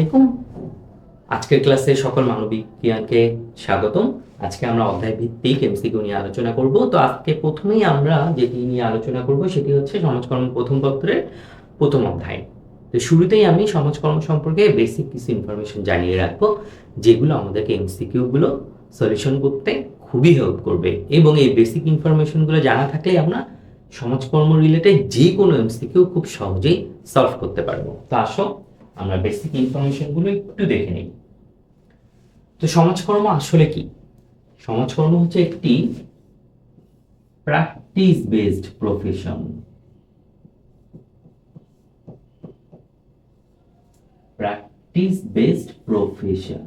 আলাইকুম। আজকের ক্লাসে সকল মানবিক জ্ঞানকে স্বাগতম। আজকে আমরা অধ্যায় ভিত্তিক এমসিকিউ নিয়ে আলোচনা করব। তো আজকে প্রথমেই আমরা যেটি নিয়ে আলোচনা করব সেটি হচ্ছে সমাজকর্ম প্রথম পত্রের প্রথম অধ্যায়। তো শুরুতেই আমি সমাজকর্ম সম্পর্কে বেসিক কিছু ইনফরমেশন জানিয়ে রাখব, যেগুলো আমাদেরকে এমসিকিউ গুলো সলিউশন করতে খুবই হেল্প করবে। এবং এই বেসিক ইনফরমেশনগুলো জানা থাকলে আমরা সমাজকর্ম রিলেটেড যে কোনো এমসিকিউ খুব সহজেই সলভ করতে পারব। তো আসো আমরা বেসিক ইনফরমেশনগুলো একটু দেখে নিই। তো সমাজকর্ম আসলে কি? সমাজকর্ম হচ্ছে একটি practice based profession practice based profession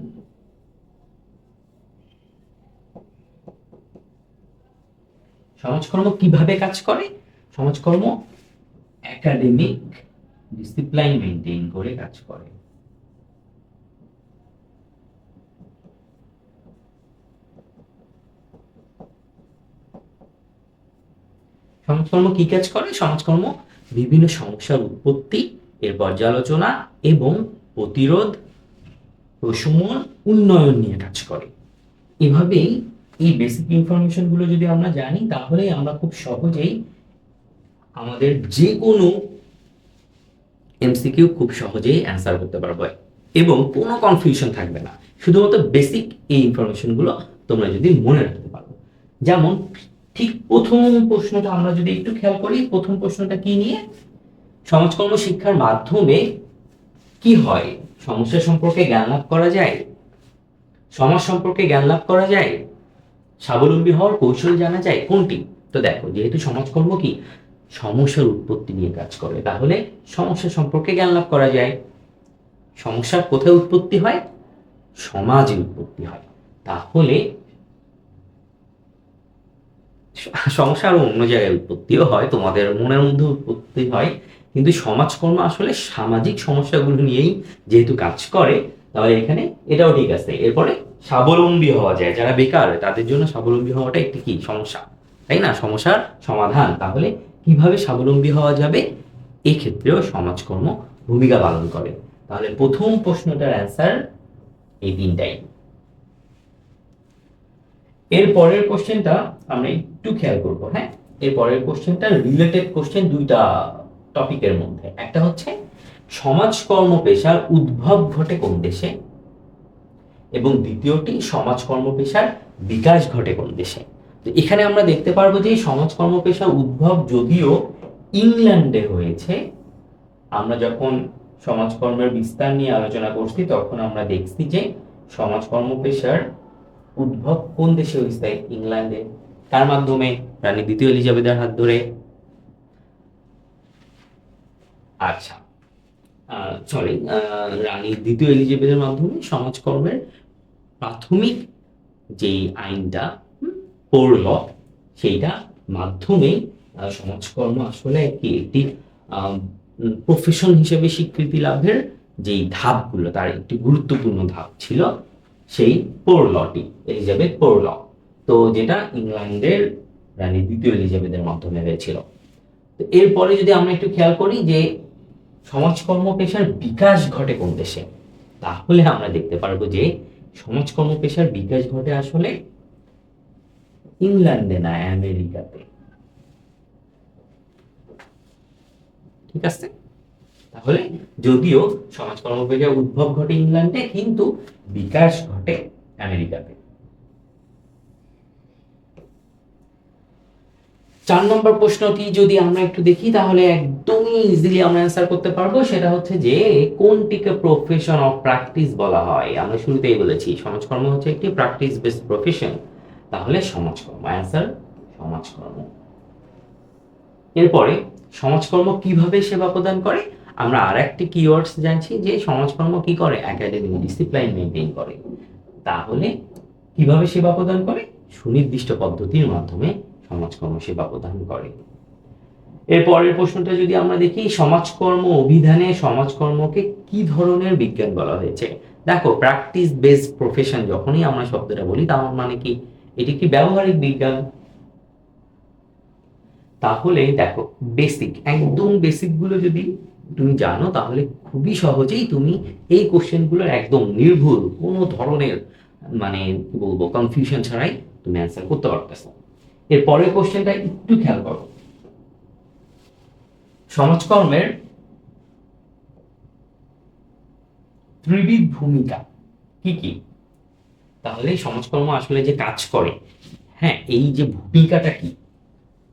সমাজকর্ম কীভাবে কাজ করে? সমাজকর্ম একাডেমিক ডিসিপ্লাইন মেনটেন করে কাজ করে। সমাজকর্ম কি কাজ করে? সমাজকর্ম বিভিন্ন সমস্যার উৎপত্তি, এর পর্যালোচনা এবং প্রতিরোধ প্রশমন উন্নয়ন নিয়ে কাজ করে। এভাবেই এই বেসিক ইনফরমেশনগুলো যদি আমরা জানি তাহলে আমরা খুব সহজেই আমাদের যে কোনো এমসিকিউ খুব সহজেই অ্যান্সার করতে পারব। এবং কোনো কনফিউশন থাকবে না। শুধুমাত্র বেসিক এই ইনফরমেশনগুলো তোমরা যদি মনে রাখতে পারো। যেমন ঠিক প্রথম প্রশ্নটা আমরা যদি একটু খেয়াল করি, প্রথম প্রশ্নটা কি নিয়ে? সমাজকর্ম শিক্ষার মাধ্যমে কি হয়? সমস্যা সম্পর্কে জ্ঞান লাভ করা যায়? সমাজ সম্পর্কে জ্ঞান লাভ করা যায়? স্বাবলম্বী হওয়ার কৌশল জানা যায়? কোনটি? তো দেখো, যেহেতু সমাজকর্ম কি? সমস্যার উৎপত্তি নিয়ে কাজ করে। তাহলে সমস্যা সম্পর্কে জ্ঞান লাভ করা যায়। সমস্যার কোথায় উৎপত্তি হয়? সমাজে উৎপত্তি হয়। তাহলে সমস্যা আরও অন্য জায়গায় উৎপত্তিও হয়, তোমাদের মনের মধ্যে উৎপত্তি হয়। কিন্তু সমাজকর্ম আসলে সামাজিক সমস্যাগুলো নিয়েই যেহেতু কাজ করে, তাহলে এখানে এটাও ঠিক আছে। এরপরে স্বাবলম্বী হওয়া যায়। যারা বেকার, তাদের জন্য স্বাবলম্বী হওয়াটা একটি কি? সমস্যা। তাই না? সমস্যার সমাধান। তাহলে কীভাবে স্বাবলম্বী হওয়া যাবে? এক্ষেত্রেও সমাজকর্ম ভূমিকা পালন করে। তাহলে প্রথম প্রশ্নটার অ্যান্সার এই তিনটাই। এর পরের কোশ্চেনটা আমরা একটু খেয়াল করব হ্যাঁ? এর পরের কোশ্চেনটা রিলেটেড কোশ্চেন দুইটা টপিকের মধ্যে। একটা হচ্ছে, সমাজকর্ম পেশার উদ্ভব ঘটে কোন দেশে? এবং দ্বিতীয়টি, সমাজকর্ম পেশার বিকাশ ঘটে কোন দেশে? তো এখানে আমরা দেখতে পারব যে সমাজকর্ম পেশার উদ্ভব যদিও ইংল্যান্ডে হয়েছে। আমরা যখন সমাজকর্মের বিস্তার নিয়ে আলোচনা করছি, তখন আমরা দেখছি যে সমাজকর্ম পেশার উদ্ভব কোন দেশে হয়েছে ইংল্যান্ডে? তার মাধ্যমে? রানী দ্বিতীয় এলিজাবেথের হাত ধরে। আচ্ছা সরি রানী দ্বিতীয় এলিজাবেথের মাধ্যমে সমাজকর্মের প্রাথমিক যেই আইনটা পোর ল সেইটা মাধ্যমে সমাজকর্ম আসলে কি একটি প্রফেশন হিসেবে স্বীকৃতি লাভের যেই ধাপগুলো, তার একটি গুরুত্বপূর্ণ ধাপ ছিল, সেই পোর লটি এলিজাবেথ পোর ল তো যেটা ইংল্যান্ডের রানী দ্বিতীয় এলিজাবেথের মাধ্যমে হয়েছিল। তো এরপরে যদি আমরা একটু খেয়াল করি যে, সমাজকর্ম পেশার বিকাশ ঘটে কোন দেশে, তাহলে আমরা দেখতে পারব যে, সমাজকর্ম পেশার বিকাশ ঘটে আসলে ইংল্যান্ডে না, আমেরিকাতে। ঠিক আছে? তাহলে যদিও সমাজকর্ম পেশার উদ্ভব ঘটে ইংল্যান্ডে, কিন্তু বিকাশ ঘটে আমেরিকাতে। চার নম্বর প্রশ্নটি যদি আমরা একটু দেখি, তাহলে একদমই ইজিলি আমরা অ্যান্সার করতে পারব। সেটা হচ্ছে যে, কোনটিকে প্রফেশন অফ প্র্যাকটিস বলা হয়? আমরা শুরুতেই বলেছি সমাজকর্ম হচ্ছে একটি প্র্যাকটিস বেসড প্রফেশন তাহলে সমাজকর্ম। অ্যান্সার সমাজকর্ম। এরপরে, সমাজকর্ম কীভাবে সেবা প্রদান করে? আমরা আর একটি কিওয়ার্ডস জানছি যে সমাজকর্ম কি করে? একাডেমিক ডিসিপ্লাইন মেনটেন করে। তাহলে, কীভাবে সেবা প্রদান করে? সুনির্দিষ্ট পদ্ধতির মাধ্যমে সমাজকর্ম সেবা প্রদান করে। এর পরের প্রশ্নটা যদি আমরা দেখি, সমাজকর্ম অভিধানে সমাজকর্মকে কি ধরনের বিজ্ঞান বলা হয়েছে? দেখো প্র্যাকটিস বেসড প্রফেশন যখনই আমরা শব্দটা বলি, তার মানে কি? এটি কি ব্যবহারিক বিজ্ঞান? তাহলে দেখো বেসিক একদম বেসিকগুলো যদি তুমি জানো, তাহলে খুবই সহজেই তুমি এই কোশ্চেনগুলোর একদম নির্ভুল, কোনো ধরনের মানে কি বলব কনফিউশন ছাড়াই তুমি অ্যান্সার করতে পারতেছো। এর পরের কোশ্চেনটা একটু খেয়াল করো। সমাজকর্মের ত্রিবিধ ভূমিকা কি কি? তাহলে সমাজকর্ম আসলে যে কাজ করে হ্যাঁ এই যে ভূমিকাটা কি?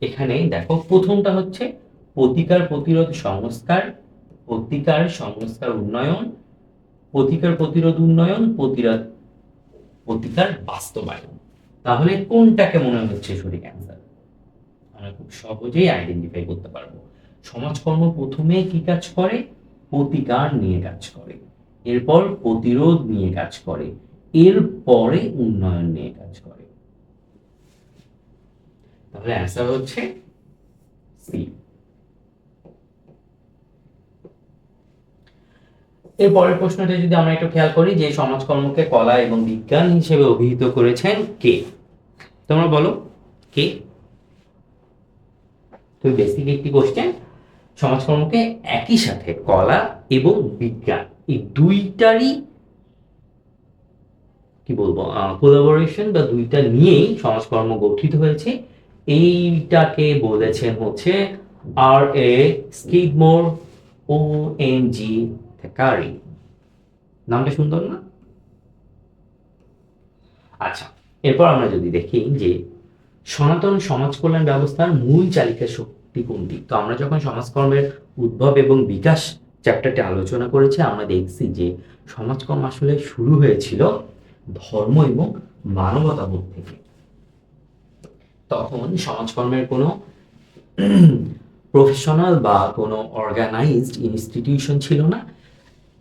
এখানে দেখো, প্রথমটা হচ্ছে প্রতিকার প্রতিরোধ সংস্কার, প্রতিকার সংস্কার উন্নয়ন, প্রতিকার প্রতিরোধ উন্নয়ন, প্রতিরোধ, প্রতিকার বাস্তবায়ন। তাহলে কোনটাকে মনে হচ্ছে সঠিক অ্যান্সার আমরা খুব সহজেই আইডেন্টিফাই করতে পারব। সমাজকর্ম প্রথমে কি কাজ করে? প্রতিকার নিয়ে কাজ করে। এরপর প্রতিরোধ নিয়ে কাজ করে। এরপরে উন্নয়ন নিয়ে কাজ করে। তাহলে অ্যান্সার হচ্ছে সি এর পরের প্রশ্নটা যদি আমরা একটু খেয়াল করি, যে সমাজকর্মকে কলা এবং বিজ্ঞান হিসেবে অভিহিত করেছেন কে? তোমরা বলো, কে? তো বেসিক একটি কোশ্চেন সমাজকর্মকে একই সাথে কলা এবং বিজ্ঞান, এই দুইটারই কি বলব কোলাবোরেশন বা দুইটা নিয়েই সমাজকর্ম গঠিত হয়েছে। এইটাকে বলেছেন হচ্ছে আর এ স্কিডমোর ও এন জি থেকারি নামটা সুন্দর না? আচ্ছা এরপর আমরা যদি দেখি যে সনাতন সমাজ কল্যাণ ব্যবস্থার মূল চালিকা শক্তি কোনটি? তো আমরা যখন সমাজকর্মের উদ্ভব এবং বিকাশ চ্যাপ্টারটি আলোচনা করেছি, আমরা দেখছি যে সমাজকর্ম আসলে শুরু হয়েছিল ধর্ম এবং মানবতাবোধ থেকে। তখন সমাজকর্মের কোনো প্রফেশনাল বা কোনো অর্গানাইজড ইনস্টিটিউশন ছিল না।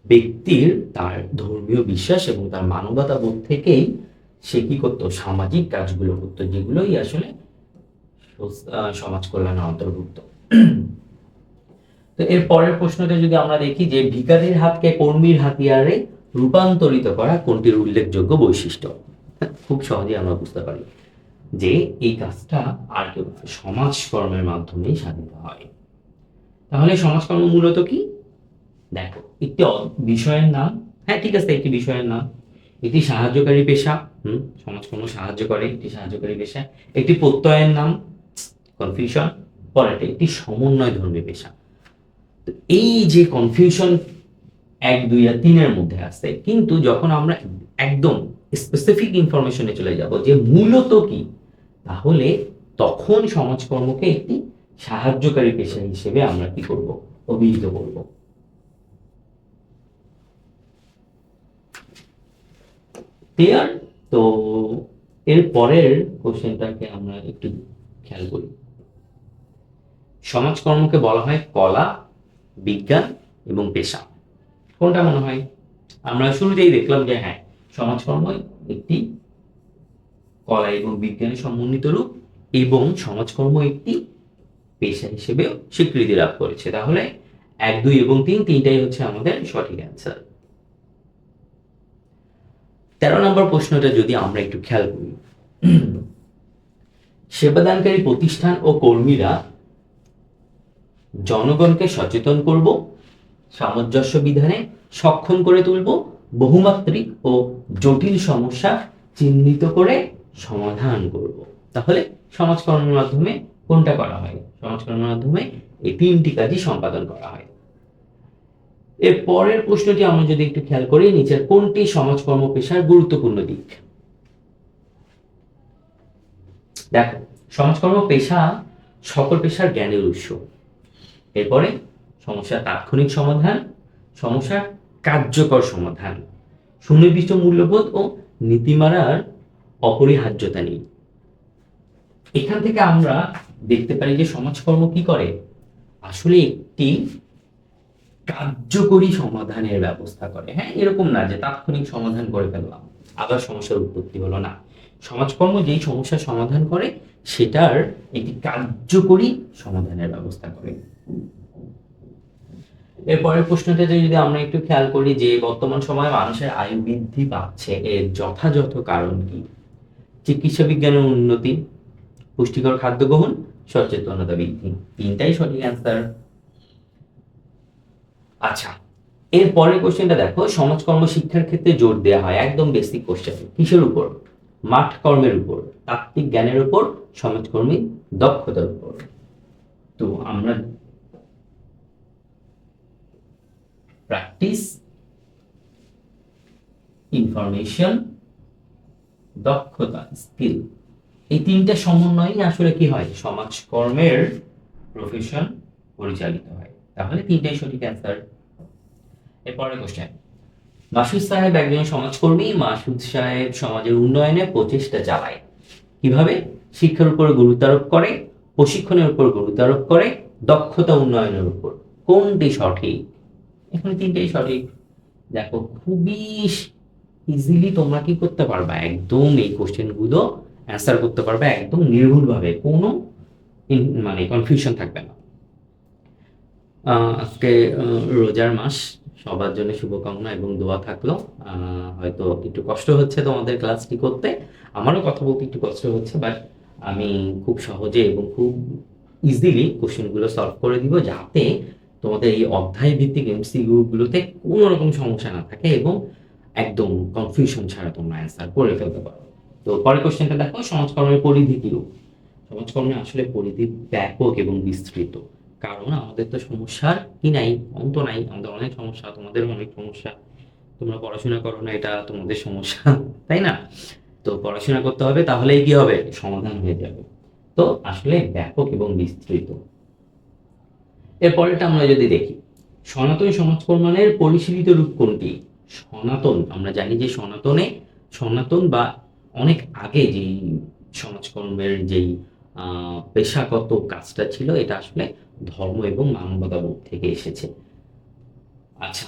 ব্যক্তির তার ধর্মীয় বিশ্বাস এবং তার মানবতাবোধ থেকেই সে কি করতো? সামাজিক কাজগুলো করতো, যেগুলোই আসলে সমাজ কল্যাণের অন্তর্ভুক্ত। তো এর পরের প্রশ্নটা যদি আমরা দেখি যে ভিকারির হাতকে কর্মীর হাতিয়ারে রূপান্তরিত করা কোনটির উল্লেখযোগ্য বৈশিষ্ট্য? খুব সহজেই আমরা বুঝতে পারি যে এই কাজটা আর কেউ সমাজকর্মের মাধ্যমেই সাধিত হয়। তাহলে সমাজকর্ম মূলত কি? দেখো, একটি বিষয়ের নাম হ্যাঁ ঠিক আছে, একটি বিষয়ের নাম। একটি সাহায্যকারী পেশা, হুম, সমাজকর্ম সাহায্য করে একটি সাহায্যকারী পেশা। একটি প্রত্যয়ের নাম কনফিউশন পরেরটা, একটি সমন্বয় ধর্মী পেশা। তো এই যে কনফিউশন এক, দুই আর তিনের মধ্যে আছে কিন্তু যখন আমরা একদম স্পেসিফিক ইনফরমেশনে চলে যাব যে মূলত কি, তাহলে তখন সমাজকর্মকে একটি সাহায্যকারী পেশা হিসেবে আমরা কি করব? অভিহিত করব। ক্লিয়ার তো এর পরের কোশ্চেনটাকে আমরা একটু খেয়াল করি। সমাজকর্মকে বলা হয় কলা, বিজ্ঞান এবং পেশা। কোনটা মনে হয় আমরা শুরুতেই দেখলাম যে হ্যাঁ সমাজকর্ম একটি কলা এবং বিজ্ঞানের সমন্বিত রূপ এবং সমাজকর্ম একটি পেশা হিসেবে স্বীকৃতি লাভ করেছে। তাহলে এক, দুই এবং তিন, তিনটাই হচ্ছে আমাদের সঠিক অ্যান্সার তেরো নম্বর প্রশ্নটা যদি আমরা একটু খেয়াল করি। সেবাদানকারী প্রতিষ্ঠান ও কর্মীরা জনগণকে সচেতন করব সামঞ্জস্য বিধানে সক্ষম করে তুলব, বহুমাত্রিক ও জটিল সমস্যা চিহ্নিত করে সমাধান করব। তাহলে সমাজকর্মের মাধ্যমে কোনটা করা হয়? সমাজকর্মের মাধ্যমে এই তিনটি কাজই সম্পাদন করা হয়। এর পরের প্রশ্নটি আমরা যদি একটু খেয়াল করি, নিচের কোনটি সমাজকর্ম পেশার গুরুত্বপূর্ণ দিক? দেখো, সমাজকর্ম পেশা সকল পেশার জ্ঞানের উৎস। এরপরে সমস্যার তাৎক্ষণিক সমাধান সমস্যার কার্যকর সমাধান। সুনির্দিষ্ট মূল্যবোধ ও নীতিমালার অপরিহার্যতা নেই এখান থেকে আমরা দেখতে পারি যে সমাজকর্ম কি করে? আসলে একটি কার্যকরী সমাধানের ব্যবস্থা করে। হ্যাঁ এরকম না যে তাৎক্ষণিক সমাধান করে ফেললাম, আবার সমস্যার উৎপত্তি হলো না। সমাজকর্ম যেই সমস্যার সমাধান করে, সেটার একটি কার্যকরী সমাধানের ব্যবস্থা করে। এরপরের প্রশ্নটাতে যদি আমরা একটু খেয়াল করি যে বর্তমান সময়ে মানুষের আয়ু বৃদ্ধি পাচ্ছে, এর যথাযথ কারণ কি? চিকিৎসা বিজ্ঞানের উন্নতি, পুষ্টিকর খাদ্য গ্রহণ, সচেতনতা বৃদ্ধি। তিনটাই সঠিক অ্যান্সার আচ্ছা এর পরের কোশ্চেনটা দেখো, সমাজকর্ম শিক্ষার ক্ষেত্রে জোর দেওয়া হয়, একদম বেসিক কোশ্চেন কিসের উপর? মাঠ কর্মের উপর, তাত্ত্বিক জ্ঞানের উপর, সমাজকর্মী দক্ষতার উপর। তো আমরা প্র্যাকটিস ইনফরমেশন দক্ষতা স্কিল এই তিনটা সমন্বয়ই আসলে কি হয়? সমাজকর্মের প্রফেশন পরিচালিত হয়। তাহলে তিনটাই সঠিক অ্যান্সার এরপরে কোশ্চেন মাসুদ সাহেব একজন সমাজকর্মী, মাসুদ সাহেব সমাজের উন্নয়নে প্রচেষ্টা চালায়। কীভাবে? শিক্ষার উপর গুরুত্ব আরোপ করে, প্রশিক্ষণের উপর গুরুত্ব আরোপ করে, দক্ষতা উন্নয়নের উপর। কোনটি সঠিক? এখানে তিনটেই সঠিক। দেখো, খুবই ইজিলি তোমরা কি করতে পারবা? একদম এই কোশ্চেনগুলো অ্যান্সার করতে পারবে একদম নির্ভুলভাবে। কোনো মানে কনফিউশন থাকবে না। আজকে রোজার মাস। সবার জন্য শুভকামনা এবং দোয়া থাকল। হয়তো একটু কষ্ট হচ্ছে তোমাদের ক্লাসটি করতে। আমারও কথা বলতে একটু কষ্ট হচ্ছে বাট আমি খুব সহজে এবং খুব ইজিলি কোশ্চেনগুলো সলভ করে দিব যাতে তোমাদের এই অধ্যায় ভিত্তিক এমসিকিউগুলোতে কোনো রকম সমস্যা না থাকে এবং একদম কনফিউশন ছাড়া তোমরা অ্যান্সার করে ফেলতে পারো। তো পরের কোশ্চেনটা দেখো, সমাজকর্মের পরিধি কিরূপ সমাজকর্মে আসলে পরিধি ব্যাপক এবং বিস্তৃত। কারণ আমাদের তো সমস্যার কি নাই, অন্ত নাই, আমাদের অনেক সমস্যা, তোমাদের অনেক সমস্যা। তোমরা পড়াশোনা করো না, এটা তোমাদের সমস্যা, তাই না? তো পড়াশোনা করতে হবে, তাহলেই কি হবে? সমাধান হয়ে যাবে। তো আসলে ব্যাপক এবং বিস্তৃত। এরপরেটা আমরা যদি দেখি, সনাতন সমাজকর্মের পরিশীলিত রূপ কোনটি? সনাতন। আমরা জানি যে সনাতনে, সনাতন বা অনেক আগে যেই সমাজকর্মের যেই পেশাগত কাজটা ছিল, এটা আসলে ধর্ম এবং মানবতাবোধ থেকে এসেছে। আচ্ছা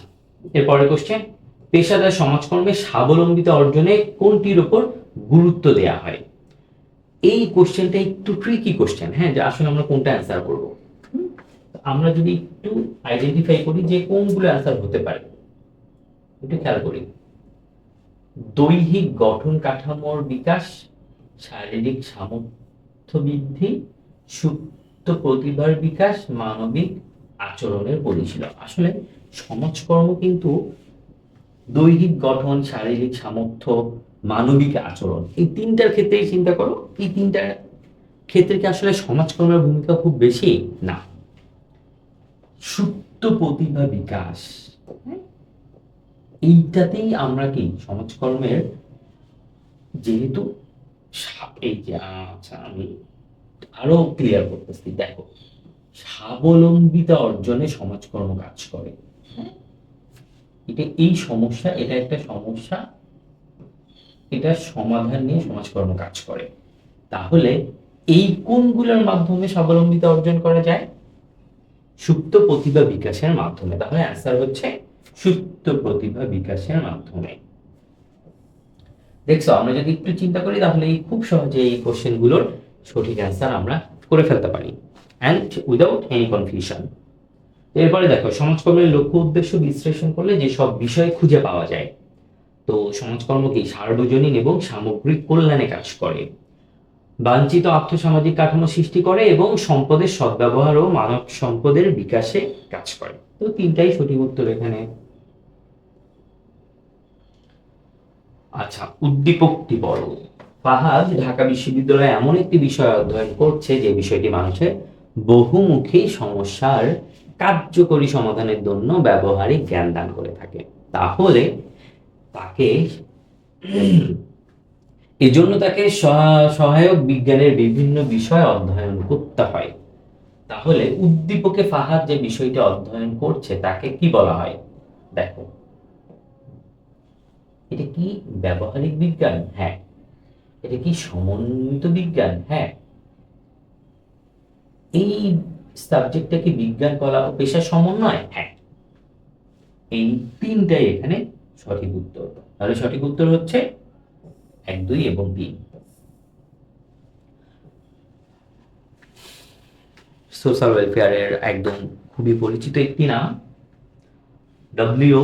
এরপরের কোশ্চেন পেশাদার সমাজকর্মে স্বাবলম্বিতা অর্জনে কোনটির উপর গুরুত্ব দেয়া হয়? এই কোশ্চেনটা একটু ট্রিকি কোশ্চেন হ্যাঁ যে আসলে আমরা কোনটা অ্যান্সার করব? আমরা যদি একটু আইডেন্টিফাই করি যে কোনগুলো অ্যান্সার হতে পারে, একটু খেয়াল করি। দৈহিক গঠন কাঠামোর বিকাশ, শারীরিক সামর্থ্য বৃদ্ধি, সুপ্ত প্রতিভার বিকাশ, মানবিক আচরণের পরিশীলন। আসলে সমাজকর্ম কিন্তু দৈহিক গঠন, শারীরিক সামর্থ্য, মানবিক আচরণ, এই তিনটার ক্ষেত্রেই চিন্তা করো। এই তিনটার ক্ষেত্রে কি আসলে সমাজকর্মের ভূমিকা খুব বেশি? না। সুপ্ত প্রতিভা বিকাশ হ্যাঁ? এইটাতেই আমরা কি সমাজকর্মের যেহেতু এই যে আচ্ছা আমি আরও ক্লিয়ার করতেছি দেখো স্বাবলম্বিতা অর্জনে সমাজকর্ম কাজ করে হ্যাঁ? এটা এই সমস্যা এটা একটা সমস্যা এটা সমাধান নিয়ে সমাজকর্ম কাজ করে তাহলে এই কোনগুলোর মাধ্যমে স্বাবলম্বিতা অর্জন করা যায় সুপ্ত প্রতিভা বিকাশের মাধ্যমে। তাহলে অ্যান্সার হচ্ছে সুপ্ত প্রতিভা বিকাশের মাধ্যমে। দেখছ, আমরা যদি একটু চিন্তা করি, তাহলে এই খুব সহজে এই কোশ্চেনগুলোর সঠিক অ্যান্সার আমরা করে ফেলতে পারি। অ্যান্ড উইদাউট এনি কনফিউশন এরপরে দেখো, সমাজকর্মের লক্ষ্য উদ্দেশ্য বিশ্লেষণ করলে যে সব বিষয় খুঁজে পাওয়া যায়। তো সমাজকর্ম কি সার্বজনীন এবং সামগ্রিক কল্যাণে কাজ করে? বাঞ্ছিত আর্থসামাজিক কাঠামো সৃষ্টি করে এবং সম্পদের সদ্ব্যবহার ও মানব সম্পদের বিকাশে কাজ করে। তো তিনটাই সঠিক উত্তর এখানে। আচ্ছা উদ্দীপকটি বড় ফাহাদ ঢাকা বিশ্ববিদ্যালয়ে এমন একটি বিষয় অধ্যয়ন করছে যে বিষয়টি মানুষের বহুমুখী সমস্যার কার্যকরী সমাধানের জন্য ব্যবহারিক জ্ঞান দান করে থাকে। তাহলে তাকে এজন্য তাকে সহা- সহায়ক বিজ্ঞানের বিভিন্ন বিষয় অধ্যয়ন করতে হয়। তাহলে উদ্দীপকে ফাহাদ যে বিষয়টি অধ্যয়ন করছে, তাকে কি বলা হয়? দেখো। এটা কি ব্যবহারিক বিজ্ঞান? হ্যাঁ। এটা কি সমন্বিত বিজ্ঞান? হ্যাঁ। এই সাবজেক্টটা কি বিজ্ঞান, কলা ও পেশার সমন্বয়? হ্যাঁ। এই তিনটাই এখানে সঠিক উত্তর। তাহলে সঠিক উত্তর হচ্ছে এক, দুই এবং তিন। সোশ্যাল ওয়েলফেয়ারের একদম খুবই পরিচিত একটি নাম ডব্লিউ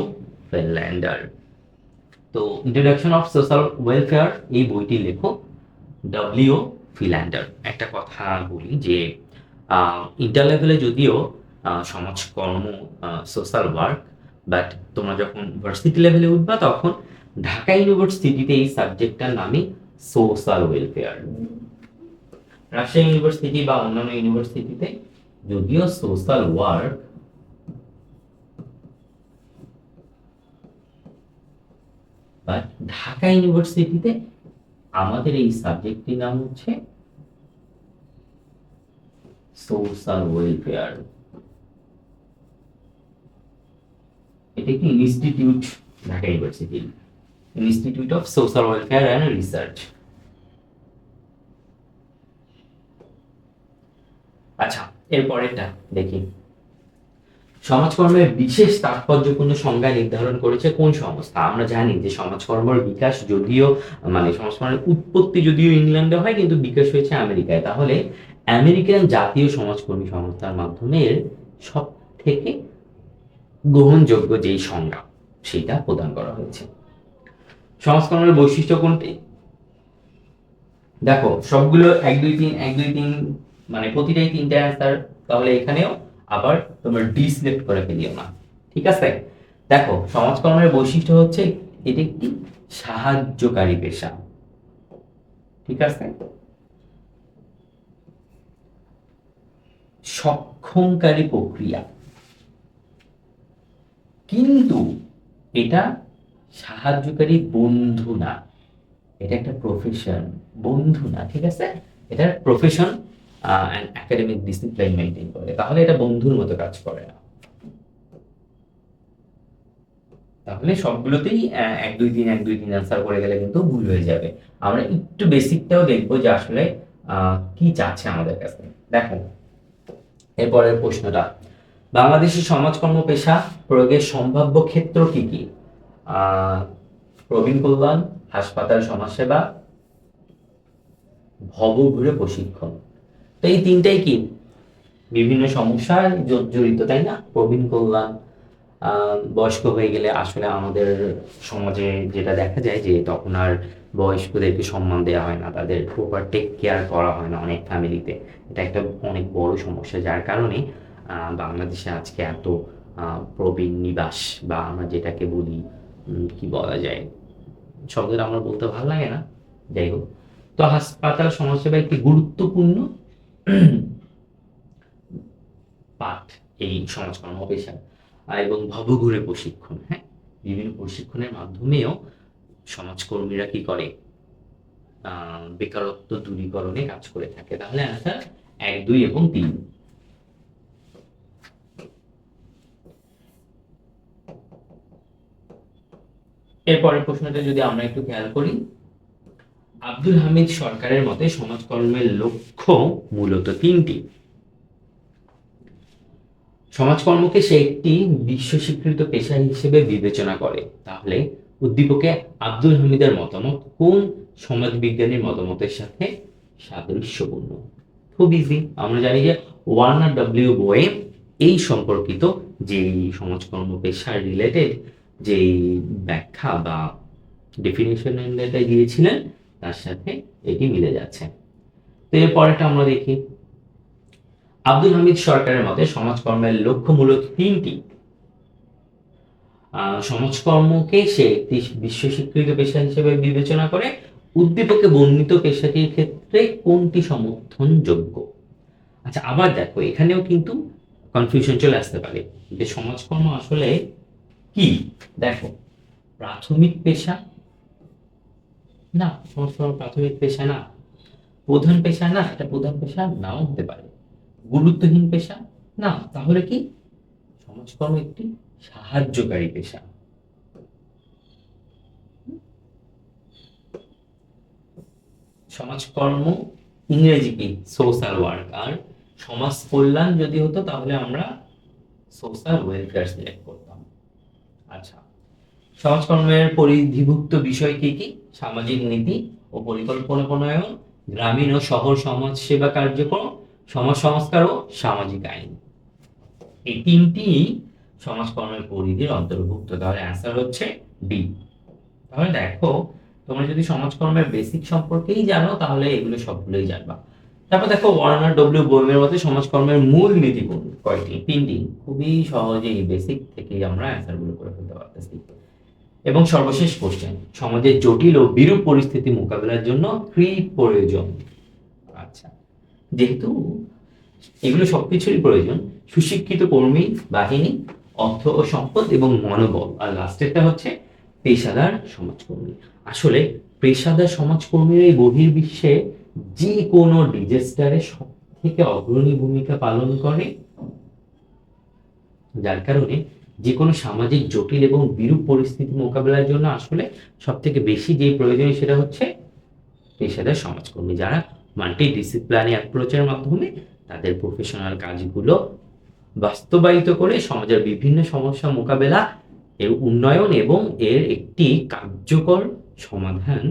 ফিনল্যান্ডার তো ইন্ট্রোডাকশন অফ সোশ্যাল ওয়েলফেয়ার এই বইটি লেখক ডব্লিউ ফিল্যান্ডার একটা কথা বলি যে ইন্টার লেভেলে যদিও সমাজকর্ম সোশ্যাল ওয়ার্ক বাট তোমরা যখন ভার্সিটি লেভেলে উঠবা, তখন ঢাকা ইউনিভার্সিটিতে এই সাবজেক্টটার নামই সোশ্যাল ওয়েলফেয়ার রাজশাহী ইউনিভার্সিটি বা অন্যান্য ইউনিভার্সিটিতে যদিও সোশ্যাল ওয়ার্ক বাট ঢাকা ইউনিভার্সিটিতে আমাদের এই সাবজেক্টটির নাম হচ্ছে সোশ্যাল ওয়েলফেয়ার এটা একটি institute Dhaka university institute of social welfare and research আচ্ছা এরপরেরটা দেখি। সমাজকর্মের বিশেষ তাৎপর্যপূর্ণ সংজ্ঞা নির্ধারণ করেছে কোন সংস্থা? আমরা জানি যে সমাজকর্মের বিকাশ যদিও মানে সমাজকর্মের উৎপত্তি যদিও ইংল্যান্ডে হয়, কিন্তু বিকাশ হয়েছে আমেরিকায়। তাহলে আমেরিকান জাতীয় সমাজকর্মী সংস্থার মাধ্যমে সব থেকে গ্রহণযোগ্য যেই সংজ্ঞা সেটা প্রদান করা হয়েছে। সমাজকর্মের বৈশিষ্ট্য কোনটি? দেখো, সবগুলো এক, দুই, তিন, এক, দুই, তিন মানে প্রতিটাই তিনটে অ্যান্সার তাহলে এখানেও আবার তোমরা ডি সিলেক্ট করে ফেলিও না। ঠিক আছে? দেখো সমাজকর্মের বৈশিষ্ট্য হচ্ছে এটি একটি সাহায্যকারী পেশা। ঠিক আছে? সক্ষমকারী প্রক্রিয়া। কিন্তু এটা সাহায্যকারী বন্ধু না। এটা একটা প্রফেশন বন্ধু না, ঠিক আছে? এটা প্রফেশন একাডেমিক ডিসিপ্লিন মেনটেন করে। তাহলে এটা বন্ধুর মতো কাজ করে না। তাহলে সবগুলোতেই এক, দুই, তিন, এক, দুই, তিন আনসার করে গেলে কিন্তু ভুল হয়ে যাবে। আমরা একটু বেসিকটাও দেখব যে আসলে কি চাচ্ছে আমাদের কাছে। দেখো এরপরের প্রশ্নটা। বাংলাদেশের সমাজকর্ম পেশা প্রয়োগের সম্ভাব্য ক্ষেত্র কি কি? প্রবীণ কল্যাণ, হাসপাতাল সমাজসেবা, ভবঘুরে প্রশিক্ষণ। তো এই তিনটাই কি? বিভিন্ন সমস্যায় জড়িত, তাই না? প্রবীণ কল্যাণ বয়স্ক হয়ে গেলে আসলে আমাদের সমাজে যেটা দেখা যায় যে তখন আর বয়স্কদেরকে সম্মান দেওয়া হয় না, তাদের প্রপার টেক কেয়ার করা হয় না অনেক ফ্যামিলিতে এটা একটা অনেক বড় সমস্যা, যার কারণে বাংলাদেশে আজকে এত প্রবীণ নিবাস বা আমরা যেটাকে বলি কি বলা যায় শব্দটা আমার বলতে ভালো লাগে না যাই হোক। তো হাসপাতাল সমাজসেবা একটি গুরুত্বপূর্ণ পাঠ এই সমাজকর্ম আহ, এবং ভবঘুরে প্রশিক্ষণ হ্যাঁ? বিভিন্ন প্রশিক্ষণের মাধ্যমেও সমাজকর্মীরা কি করে? বেকারত্ব দূরীকরণে কাজ করে থাকে। তাহলে অ্যান্সার এক দুই এবং তিন। এরপরের প্রশ্নটা যদি আমরা একটু খেয়াল করি, আব্দুল হামিদ সরকারের মতে সমাজকর্মের লক্ষ্য মূলত তিনটি। সমাজকর্মকে সে একটি বিশ্ব স্বীকৃত পেশা হিসেবে বিবেচনা করে। তাহলে উদ্দীপকে আব্দুল হামিদের মতামত কোন সমাজবিজ্ঞানীর মতামতের সাথে সাদৃশ্যপূর্ণ? খুব ইজি আমরা জানি যে ওয়ার্নার ডব্লিউ বয়ে এই সম্পর্কিত যে সমাজকর্ম পেশার রিলেটেড যে ব্যাখ্যা বা ডেফিনেশন দিয়েছিলেন তার সাথে এটি মিলে যাচ্ছে। তো এর পরেরটা আমরা দেখি। আব্দুল হামিদ সরকারের মতে সমাজকর্মের লক্ষ্য মূলত তিনটি। সমাজকর্মকে সে একটি বিশ্ব স্বীকৃত পেশা হিসেবে বিবেচনা করে, উদ্দীপকে বর্ণিত পেশাটির ক্ষেত্রে কোনটি সমর্থনযোগ্য? আচ্ছা আবার দেখো, এখানেও কিন্তু কনফিউশন চলে আসতে পারে যে সমাজকর্ম আসলে কি? দেখো, প্রাথমিক পেশা? না সমাজকর্ম প্রাথমিক পেশা না। প্রধান পেশা না এটা প্রধান পেশা নাও হতে পারে। গুরুত্বহীন পেশা? না, তাহলে কি? সমাজকর্ম একটি সাহায্যকারী পেশা। সমাজকর্ম, ইংরেজি কি? সোশ্যাল ওয়ার্ক আর সমাজ কল্যাণ যদি হতো, তাহলে আমরা সোশ্যাল ওয়েলফেয়ার সিলেক্ট করতাম। আচ্ছা। সমাজকর্মের পরিধিভুক্ত বিষয় কি কি? সামাজিক নীতি ও পরিকল্পনা প্রণয়ন, গ্রামীণ ও শহর সমাজ সেবা কার্যক্রম সমাজ সংস্কার ও সামাজিক আইন। এই তিনটি সমাজকর্মের পরিধির অন্তর্ভুক্ত। তাহলে অ্যান্সার হচ্ছে ডি তাহলে দেখো, তোমরা যদি সমাজকর্মের বেসিক সম্পর্কেই জানো, তাহলে এগুলো সবগুলোই জানবা। তারপর দেখো ওয়ার্নার ডব্লিউ বোয়েমের মতে সমাজকর্মের মূল নীতি কোন কয়টি? তিনটি। খুবই সহজেই বেসিক থেকেই আমরা অ্যান্সারগুলো করে ফেলতে পারতেছি। এবং সর্বশেষ কোশ্চেন সমাজের জটিল ও বিরূপ পরিস্থিতি মোকাবেলার জন্য কি প্রয়োজন? আচ্ছা যেহেতু এগুলো সবকিছুরই প্রয়োজন, সুশিক্ষিত কর্মী, বাহিনী, অর্থ ও সম্পদ এবং মনোবল। আর লাস্টেরটা হচ্ছে পেশাদার সমাজকর্মী। আসলে পেশাদার সমাজকর্মীর এই বহির্বিশ্বে যে কোনো ডিজাস্টারে সব থেকে অগ্রণী ভূমিকা পালন করে, যার কারণে যে কোনো সামাজিক, জটিল এবং বিরূপ পরিস্থিতি মোকাবেলার জন্য আসলে সব থেকে বেশি যে প্রয়োজন সেটা হচ্ছে পেশাদার সমাজকর্মী। যারা মাল্টি ডিসিপ্লিনারি অ্যাপ্রোচের মাধ্যমে তাদের প্রফেশনাল কাজগুলো বাস্তবায়িত করে সমাজের বিভিন্ন সমস্যা মোকাবেলা, এর উন্নয়ন এবং এর একটি কার্যকর সমাধান